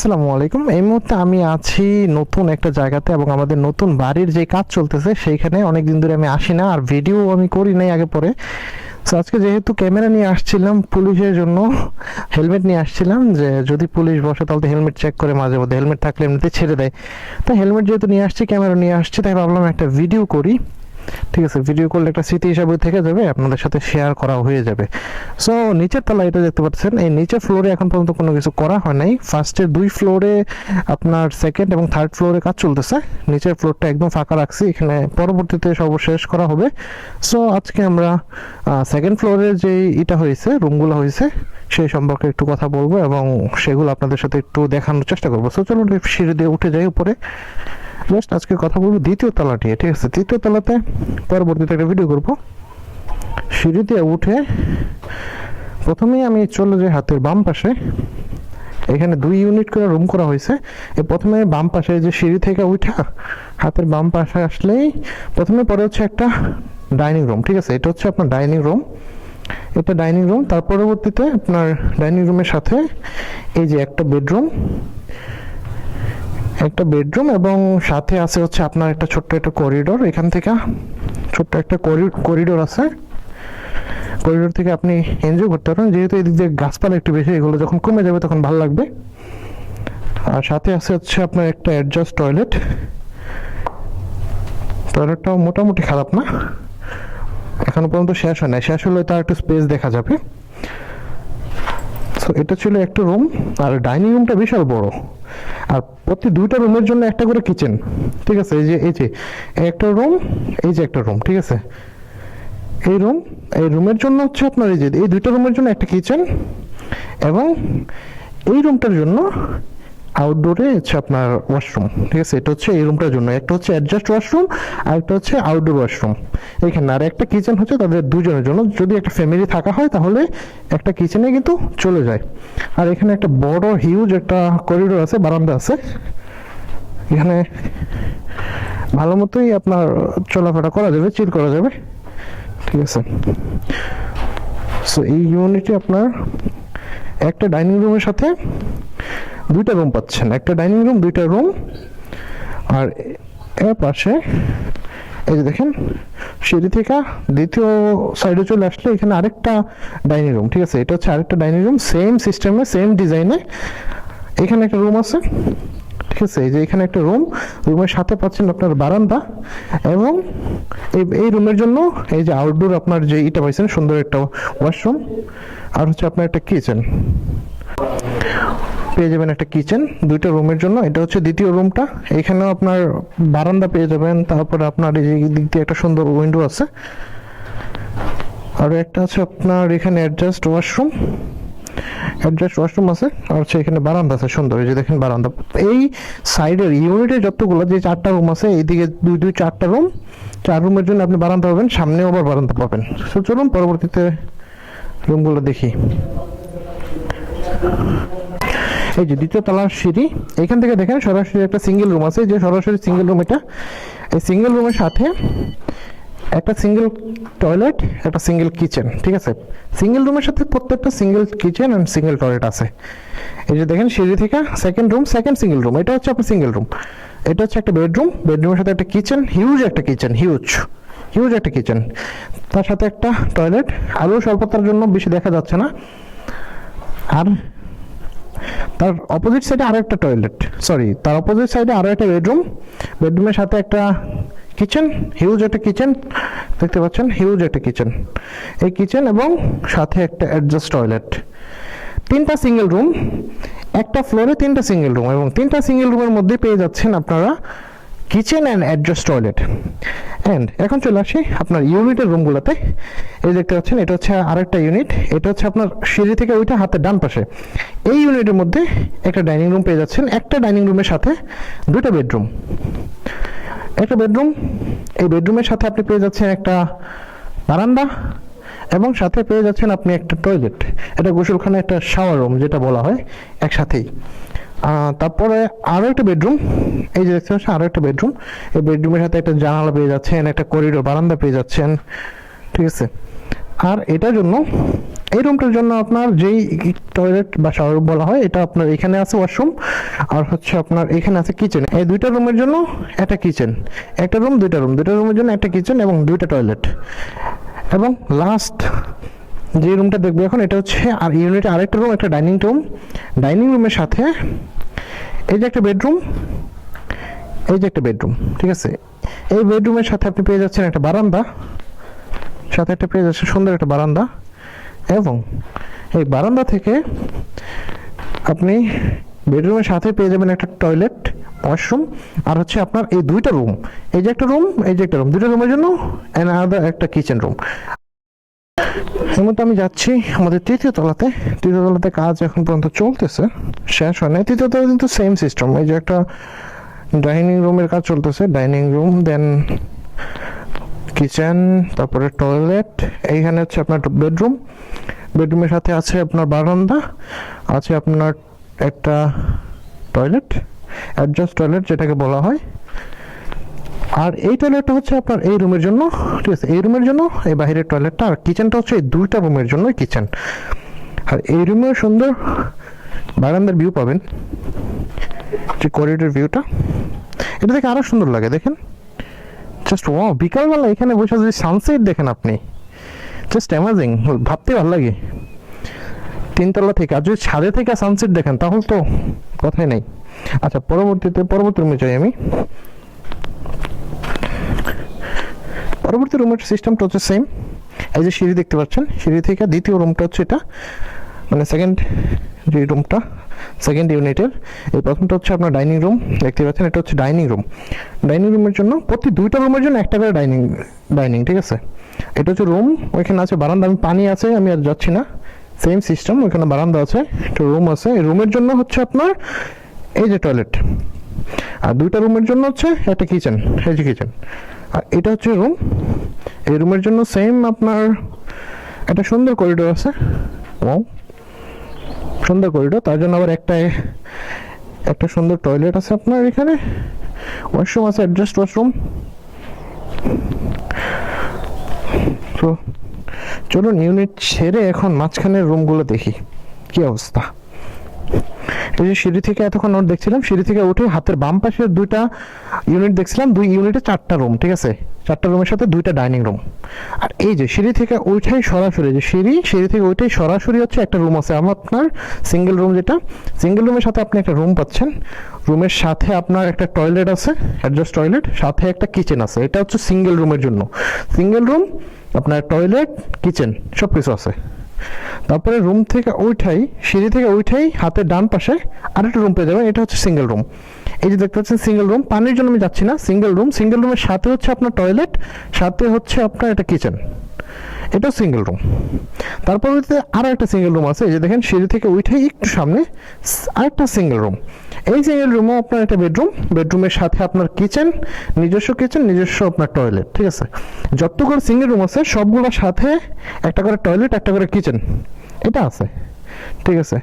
আসসালামু আলাইকুম। এই মুহূর্তে আমি আছি নতুন একটা জায়গাতে এবং আমাদের নতুন বাড়ির যে কাজ চলতেছে সেইখানে। অনেক দিন ধরে আমি আসি না, আর ভিডিও আমি করি নাই আগে পরে। তো আজকে যেহেতু ক্যামেরা নিয়ে আসছিলাম পুলিশের জন্য হেলমেট নিয়ে আসছিলাম যে যদি পুলিশ বসে তাহলে হেলমেট চেক করে মাঝে মধ্যে। হেলমেট থাকলে এমনিতে ছেড়ে দেয়। তো হেলমেট যেহেতু নিয়ে আসছি ক্যামেরা নিয়ে আসছি, তাই ভাবলাম একটা ভিডিও করি। ঠিক আছে ভিডিও করলে একটা স্মৃতি হিসাবে থেকে যাবে, আপনাদের সাথে শেয়ার করা হয়ে যাবে। সো নিচের তলা এটা দেখতে পাচ্ছেন, এই নিচের ফ্লোরে এখন পর্যন্ত কোনো কিছু করা হয় নাই। ফার্স্টে দুই ফ্লোরে আপনার সেকেন্ড এবং থার্ড ফ্লোরে কাজ চলতেছে। নিচের ফ্লোরটা একদম ফাঁকা রাখছি, এখানে পরবর্তীতে সর্বশেষ করা হবে। সো আজকে আমরা সেকেন্ড ফ্লোরে যে এটা হয়েছে রুমগুলো হয়েছে, সেই সম্পর্কে একটু কথা বলব এবং সেগুলো আপনাদের সাথে একটু দেখানোর চেষ্টা করব। সো চলুন, সিঁড়ি দিয়ে উঠে যাই উপরে। জাস্ট আজকে কথা বলব দ্বিতীয় তলা নিয়ে ঠিক আছে? তৃতীয় তলাতে পরবর্তীতে একটা ভিডিও করব। সিঁড়িতে উঠে প্রথমেই আমি চলে যাই হাতের বাম পাশে। এখানে দুই ইউনিট করে রুম করা হয়েছে। এই প্রথমে বাম পাশে যে সিঁড়ি থেকে উঠা, হাতের বাম পাশে আসলেই প্রথমে পরে হচ্ছে একটা ডাইনিং রুম ঠিক আছে? এটা হচ্ছে আপনার ডাইনিং রুম এটা ডাইনিং রুম তার পরবর্তীতে আপনার ডাইনিং রুমের সাথে এই যে একটা বেডরুম একটা বেডরুম এবং সাথে আছে হচ্ছে আপনার একটা ছোট্ট একটা করিডোর এখান থেকে ছোট্ট একটা করিডোর আছে। করিডোর থেকে আপনি এনজয় করতে পারেন যেহেতু এদিক দিয়ে গাছপালা একটু বেশি, এগুলো যখন কমে যাবে তখন ভালো লাগবে। আর সাথে আছে হচ্ছে আপনার একটা অ্যাডজাস্ট টয়লেট টয়লেটটাও মোটামুটি খারাপ না। এখনও পর্যন্ত শেষ হয় না শেষ হলে তার একটু স্পেস দেখা যাবে। তো এটা ছিল একটা রুম আর ডাইনিং রুমটা বিশাল বড়। আর প্রতি দুইটা রুমের জন্য একটা করে কিচেন ঠিক আছে? এই যে এই যে একটা রুম এই যে একটা রুম ঠিক আছে? এই রুম এই রুমের জন্য হচ্ছে আপনার এই যে, এই দুইটা রুমের জন্য একটা কিচেন এবং এই রুমটার জন্য আউটডোরে হচ্ছে আপনার ওয়াশরুম ঠিক আছে? এটা হচ্ছে এই রুমটার জন্য। একটা হচ্ছে অ্যাডজাস্ট ওয়াশরুম আর একটা হচ্ছে আউটডোর ওয়াশরুম এখানে আর একটা কিচেন হচ্ছে তাদের দুজনের জন্য। যদি একটা ফ্যামিলি থাকা হয় তাহলে একটা কিচেনে কিন্তু চলে যায়। আর এখানে একটা বড় হিউজ একটা করিডোর আছে, বারান্দা আছে। এখানে ভালো মতোই আপনার চলাফেরা করা যাবে চিল করা যাবে। ঠিক আছে? সো এই ইউনিটে আপনার একটা ডাইনিং রুমের সাথে দুইটা রুম পাচ্ছেন। একটা ডাইনিং রুম দুইটা রুম আর এর পাশে, এই যে দেখেন, সিঁড়ি থেকে দ্বিতীয় সাইডে চলে আসলে এখানে আরেকটা ডাইনিং রুম ঠিক আছে? এটা হচ্ছে আরেকটা ডাইনিং রুম সেম সিস্টেমে সেম ডিজাইনে এখানে একটা রুম আছে, ঠিক আছে? এই যে এখানে একটা রুম রুমের সাথে পাচ্ছেন আপনার বারান্দা এবং এই রুমের জন্য এই যে আউটডোর আপনার যে ইটা পাইছেন, সুন্দর একটা ওয়াশরুম আর হচ্ছে আপনার একটা কিচেন পেয়ে যাবেন একটা কিচেন দুইটা রুমের জন্য। এটা হচ্ছে দ্বিতীয় রুমটা। এখানেও আপনার বারান্দা পেয়ে যাবেন। তারপরে আপনার এই দিক দিয়ে একটা সুন্দর উইন্ডো আছে। আর একটা আছে আপনার এখানে অ্যাডজাস্ট ওয়াশরুম অ্যাডজাস্ট ওয়াশরুম আছে। আর হচ্ছে এখানে বারান্দা আছে, সুন্দর। এই যে দেখেন বারান্দা। এই সাইডের ইউনিটে যতগুলো যে চারটা রুম আছে, এইদিকে দুই দুই চারটা রুম চার রুমের জন্য আপনি বারান্দা পাবেন, সামনেও আবার বারান্দা পাবেন। চলুন পরবর্তীতে রুমগুলো দেখি। এই যে দ্বিতীয় তলার সিঁড়ি এখান থেকে দেখেন সরাসরি একটা সিঙ্গেল রুম আছে, যে সরাসরি সিঙ্গেল রুম এটা। এই সিঙ্গেল রুমের সাথে একটা সিঙ্গেল টয়লেট একটা সিঙ্গেল কিচেন ঠিক আছে? সিঙ্গেল রুমের সাথে প্রত্যেকটা single kitchen and single toilet আছে। এই যে দেখেন সিঁড়ি থেকে second room second single room এটা হচ্ছে আপনার সিঙ্গেল রুম এটা হচ্ছে একটা বেডরুম বেডরুমের সাথে একটা কিচেন হিউজ একটা কিচেন হিউজ হিউজ একটা কিচেন তার সাথে একটা টয়লেট আরও স্বল্পতার জন্য বেশি দেখা যাচ্ছে না। আর তার অপোজিট সাইডে আরও একটা টয়লেট সরি তার অপোজিট সাইডে আরও একটা বেডরুম বেডরুমের সাথে একটা কিচেন হিউজ একটা কিচেন দেখতে পাচ্ছেন হিউজ একটা কিচেন এই কিচেন এবং সাথে একটা অ্যাডজাস্ট টয়লেট তিনটা সিঙ্গেল রুম একটা ফ্লোরে তিনটা সিঙ্গেল রুম এবং তিনটা সিঙ্গেল রুমের মধ্যে পেয়ে যাচ্ছেন আপনারা kitchen and adjust toilet and এখন চলে আসি আপনার ইউনিটের রুমগুলোতে এই দেখতে পাচ্ছেন, এটা হচ্ছে আরেকটা ইউনিট এটা হচ্ছে আপনার সিঁড়ি থেকে ওইটা হাতের ডান পাশে। এই ইউনিটের মধ্যে একটা ডাইনিং রুম পেয়ে যাচ্ছেন। একটা ডাইনিং রুমের সাথে দুটো বেডরুম একটা বেডরুম এই বেডরুমের সাথে আপনি পেয়ে যাচ্ছেন একটা বারান্দা এবং সাথে পেয়ে যাচ্ছেন আপনি একটা টয়লেট এটা গোসলখানা একটা শাওয়ার রুম যেটা বলা হয়, একসাথেই। তারপরে আরও একটা বেডরুম। এই যে দেখতে পাচ্ছেন আরও একটা বেডরুম। এই বেডরুমের সাথে একটা জানালা পেয়ে যাচ্ছেন, একটা করিডোর, বারান্দা পেয়ে যাচ্ছেন। ঠিক আছে? আর এটার জন্য, এই রুমটার জন্য আপনার যেই টয়লেট বা শাওয়ার বলা হয়, এটা আপনার এখানে আছে ওয়াশরুম আর হচ্ছে আপনার এখানে আছে কিচেন এই দুইটা রুমের জন্য একটা কিচেন একটা রুম দুইটা রুম দুইটা রুমের জন্য একটা কিচেন এবং দুইটা টয়লেট এবং লাস্ট যে রুমটা দেখব এখন, এটা হচ্ছে আর ইউনিটে আরেকটা রুম একটা ডাইনিং রুম ডাইনিং রুমের সাথে এই যে একটা বেডরুম এই যে একটা বেডরুম ঠিক আছে? এই বেডরুমের সাথে আপনি পেয়ে যাচ্ছেন একটা বারান্দা। সাথে একটা পেয়ে যাচ্ছেন সুন্দর একটা বারান্দা। এবং এই বারান্দা থেকে আপনি বেডরুমের সাথে পেয়ে যাবেন একটা টয়লেট ওয়াশরুম আর হচ্ছে আপনার এই দুইটা রুম এই যে একটা রুম এই যে একটা রুম দুইটা রুমের জন্য অ্যান্ড আলাদা একটা কিচেন রুম এই মধ্যে আমি যাচ্ছি আমাদের তৃতীয় তলাতে। তৃতীয় তলাতে কাজ এখন পর্যন্ত চলতেছে, শেষ হয় না তৃতীয় তলা কিন্তু সেম সিস্টেম এই যে একটা ডাইনিং রুমের কাজ চলতেছে ডাইনিং রুম দেন কিচেন তারপরে টয়লেট এইখানে হচ্ছে আপনার বেডরুম বেডরুমের সাথে আছে আপনার বারান্দা, আছে আপনার একটা টয়লেট অ্যাডজাস্ট টয়লেট যেটাকে বলা হয়। আর এই টয়লেটটা হচ্ছে আপনার এই রুমের জন্য, ঠিক আছে? এই রুমের জন্য, এই বাইরের টয়লেটটা আর কিচেনটা হচ্ছে এই দুইটা রুমের জন্য কিচেন আর এই রুমেও সুন্দর বারান্দার ভিউ পাবেন, যে করিডোর ভিউটা এটা দেখে আরও সুন্দর লাগে, দেখেন। জাস্ট ও বিকালবেলা এখানে বসে যদি সানসেট দেখেন আপনি জাস্ট অ্যামাজিং ভাবতে ভালো লাগে। তিনতলা থেকে, আর যদি ছাদে থেকে সানসেট দেখেন, তাহলে তো কথাই নেই। আচ্ছা পরবর্তীতে, পরবর্তী রুমে যাই আমি। পরবর্তী রুমের সিস্টেমটা হচ্ছে সেম এই যে সিঁড়ি দেখতে পাচ্ছেন, সিঁড়ি থেকে দ্বিতীয় রুমটা হচ্ছে এটা। মানে সেকেন্ড যে রুমটা সেকেন্ড ইউনিটের এই প্রথমটা হচ্ছে আপনার ডাইনিং রুম দেখতে পাচ্ছেন, এটা হচ্ছে ডাইনিং রুম ডাইনিং রুমের জন্য প্রতি দুইটা রুমের জন্য একটা করে ডাইনিং ডাইনিং ঠিক আছে? এটা হচ্ছে রুম ওইখানে আছে বারান্দা, আমি পানি আছে, আমি আর যাচ্ছি না। সেম সিস্টেম ওইখানে বারান্দা আছে, একটা রুম আছে। এই রুমের জন্য হচ্ছে আপনার এই যে টয়লেট আর দুইটা রুমের জন্য হচ্ছে একটা কিচেন এই যে কিচেন আর এটা হচ্ছে রুম এই রুমের জন্য সেম আপনার একটা সুন্দর করিডোর আছে। ও সুন্দর করিডোর তার জন্য আবার একটা একটা সুন্দর টয়লেট আছে আপনার এখানে। ওয়াশরুম আছে অ্যাডজাস্ট ওয়াশরুম তো চলুন ইউনিট ছেড়ে এখন মাঝখানের রুমগুলো দেখি। কি অবস্থা? এই যে সিঁড়ি থেকে এতক্ষণ নোট দেখছিলাম, সিঁড়ি থেকে উঠে হাতের বাম পাশে দুইটা ইউনিট দেখছিলাম, দুই ইউনিটে চারটা রুম ঠিক আছে? চারটা রুমের সাথে দুইটা ডাইনিং রুম আর এই যে সিঁড়ি থেকে ওইটাই সরাসরি, যে সিঁড়ি সিঁড়ি থেকে ওইটাই সরাসরি হচ্ছে একটা রুম আছে আমার আপনার সিঙ্গেল রুম যেটা। সিঙ্গেল রুমের সাথে আপনি একটা রুম পাচ্ছেন। রুমের সাথে আপনার একটা টয়লেট আছে অ্যাডজাস্ট টয়লেট সাথে একটা কিচেন আছে। এটা হচ্ছে সিঙ্গেল রুমের জন্য। সিঙ্গেল রুম আপনার টয়লেট কিচেন সব কিছু আছে। তারপরে রুম থেকে ওইঠাই সিঁড়ি থেকে ওইঠাই হাতের ডান পাশে আর একটা রুম পেয়ে যাবেন, এটা হচ্ছে সিঙ্গেল রুম এই যে দেখতে পাচ্ছেন সিঙ্গেল রুম পানির জন্য আমি যাচ্ছি না সিঙ্গেল রুম সিঙ্গেল রুমের সাথে হচ্ছে আপনার টয়লেট সাথে হচ্ছে আপনার এটা কিচেন এটাও সিঙ্গেল রুম তারপর আরও একটা সিঙ্গেল রুম আছে যে দেখেন সিঁড়ি থেকে উঠেই একটু সামনে আরেকটা সিঙ্গেল রুম এই সিঙ্গেল রুমও আপনার একটা বেডরুম বেডরুমের সাথে আপনার কিচেন নিজস্ব কিচেন নিজস্ব আপনার টয়লেট ঠিক আছে? যতগুলো সিঙ্গেল রুম আছে সবগুলোর সাথে একটা করে টয়লেট একটা করে কিচেন এটা আছে, ঠিক আছে?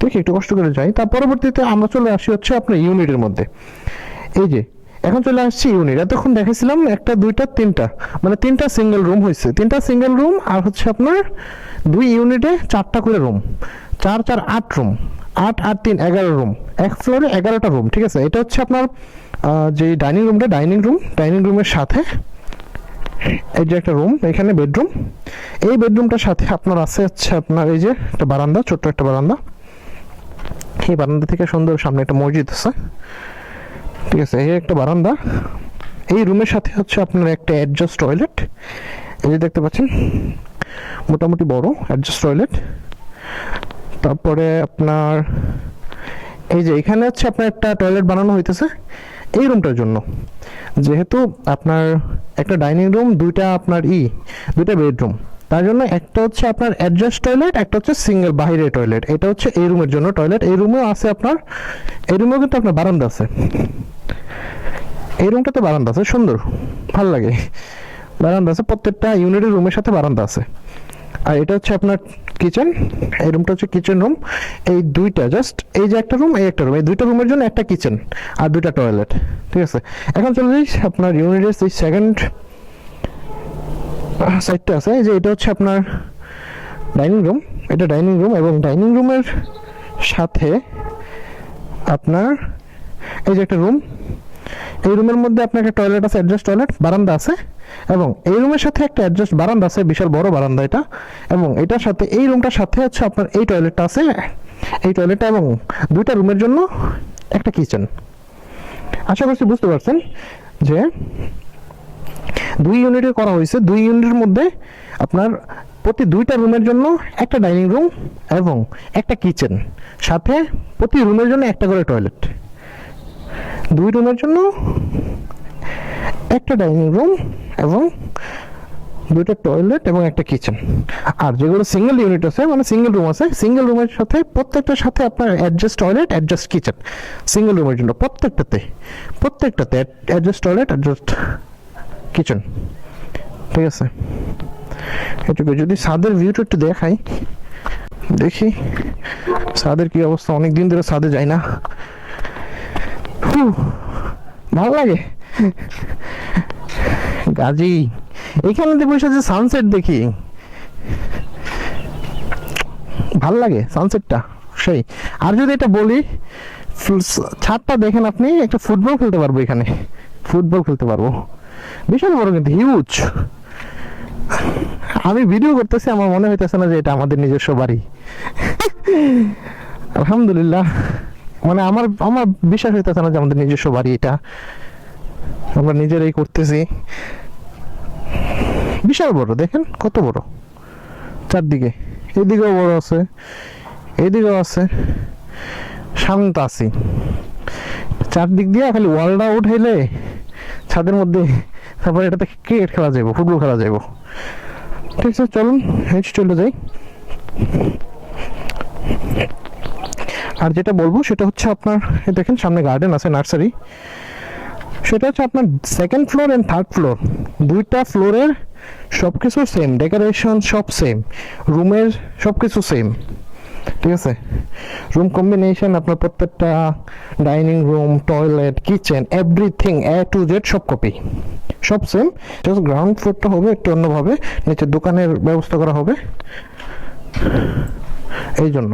দেখি একটু কষ্ট করে যাই। তার পরবর্তীতে আমরা চলে আসি হচ্ছে আপনার ইউনিটের মধ্যে। এই যে এখন চলে আসছি ইউনিট। এতক্ষণ দেখেছিলাম একটা, দুইটা, তিনটা। মানে তিনটা সিঙ্গেল রুম হয়েছে তিনটা সিঙ্গেল রুম আর হচ্ছে আপনার দুই ইউনিটে চারটা করে রুম চার চার, আট রুম আট আট, তিন, এগারো রুম এক ফ্লোরে এগারোটা রুম ঠিক আছে? এটা হচ্ছে আপনার যে ডাইনিং রুমটা ডাইনিং রুম ডাইনিং রুমের সাথে এই যে একটা রুম এখানে বেডরুম এই বেডরুমটার সাথে আপনার আছে হচ্ছে আপনার এই যে একটা বারান্দা, ছোট্ট একটা বারান্দা। এই বারান্দা থেকে সুন্দর সামনে একটা মসজিদ আছে। ঠিক আছে, এই একটা বারান্দা। এই রুমের সাথে হচ্ছে আপনার একটা অ্যাডজাস্ট টয়লেট এই যে দেখতে পাচ্ছেন, মোটামুটি বড় অ্যাডজাস্ট টয়লেট তারপরে আপনার, এই যে এখানে হচ্ছে আপনার একটা টয়লেট বানানো হইতেছে এই রুমটার জন্য। যেহেতু আপনার একটা ডাইনিং রুম দুইটা আপনার ই, দুইটা বেডরুম তার জন্য একটা হচ্ছে আপনার অ্যাডজাস্ট টয়লেট একটা হচ্ছে সিঙ্গেল বাইরে টয়লেট এটা হচ্ছে এই রুমের জন্য টয়লেট এই রুমেও আছে আপনার, এই রুমেও কিন্তু আপনার বারান্দা আছে। এই রুমটাতে বারান্দা আছে, সুন্দর, ভালো লাগে। বারান্দা আছে, প্রত্যেকটা ইউনিটের রুমের সাথে বারান্দা আছে। আর এটা হচ্ছে আপনার কিচেন এই রুমটা হচ্ছে কিচেন রুম এই দুইটা জাস্ট এই যে একটা রুম এই একটা রুম এই দুইটা রুমের জন্য একটা কিচেন আর দুইটা টয়লেট ঠিক আছে? এখন চলে যাই আপনার ইউনিটের সেকেন্ড সাইডটা আছে যে এটা হচ্ছে আপনার ডাইনিং রুম এটা ডাইনিং রুম এবং ডাইনিং রুমের সাথে আপনার, এই যে একটা রুম এই রুমের মধ্যে আপনার একটা টয়লেট আছে অ্যাডজাস্ট টয়লেট বারান্দা আছে এবং এই রুমের সাথে একটা অ্যাডজাস্ট বারান্দা আছে, বিশাল বড় বারান্দা এটা এবং এটার সাথে, এই রুমটার সাথে হচ্ছে আপনার এই টয়লেটটা আছে, এই টয়লেটটা এবং দুইটা রুমের জন্য একটা কিচেন আশা করছি বুঝতে পারছেন যে দুই ইউনিটে করা হয়েছে। দুই ইউনিটের মধ্যে আপনার প্রতি দুইটা রুমের জন্য একটা ডাইনিং রুম এবং একটা কিচেন সাথে প্রতি রুমের জন্য একটা করে টয়লেট দুই রুমের জন্য একটা ডাইনিং রুম এবং দুইটা টয়লেট এবং একটা কিচেন আর যেগুলো সিঙ্গেল ইউনিট আছে মানে সিঙ্গেল রুম আছে সিঙ্গেল রুমের সাথে প্রত্যেকটার সাথে আপনার adjust toilet adjust kitchen single রুমের জন্য প্রত্যেকটাতে প্রত্যেকটাতে অ্যাডজাস্ট টয়লেট অ্যাডজাস্ট কিচেন ঠিক আছে? এটুকু যদি ছাদের ভিউটা একটু দেখাই, দেখি ছাদের কি অবস্থা? অনেক দিন ধরে ছাদে যাই না। ভালো লাগে। গাজি, এখানে বসে যে সানসেট দেখি। ভালো লাগে সানসেটটা সেই। আর যদি এটা বলি ছাদটা দেখেন আপনি, একটা ফুটবল খেলতে পারব এখানে। ফুটবল খেলতে পারব। বিশাল বড় কিন্তু হিউজ আমি ভিডিও করতেছি, আমার মনে হইতেছে না যে এটা আমাদের নিজস্ব বাড়ি। আলহামদুলিল্লাহ। মানে আমার আমার বিশ্বাস হইতেছে না যে আমাদের নিজস্ব বাড়ি এটা। আমরা নিজেরাই করতেছি। বিশাল বড়, দেখেন কত বড়। চারদিকে। এদিকেও বড় আছে, এদিকেও আছে। শান্ত আছি। চারদিক দিয়ে খালি ওয়ালটা উঠাইলে ছাদের মধ্যে তারপরে এটাতে ক্রিকেট খেলা যাব ফুটবল খেলা যাব ঠিক আছে, চলুন হেঁটে চলে যাই। আর যেটা বলব সেটা হচ্ছে আপনার দেখেন সামনে গার্ডেন আছে নার্সারি সেটা হচ্ছে আপনার second floor and third floor দুইটা ফ্লোরের সব কিছু সেম ডেকোরেশন সব সেম রুমের সব কিছু সেম ঠিক আছে? রুম কম্বিনেশন আপনার প্রত্যেকটা dining room toilet kitchen everything A to Z সব কপি সব সেম জাস্ট গ্রাউন্ড ফ্লোরটা হবে একটু অন্যভাবে, নিচে দোকানের ব্যবস্থা করা হবে। এই জন্য।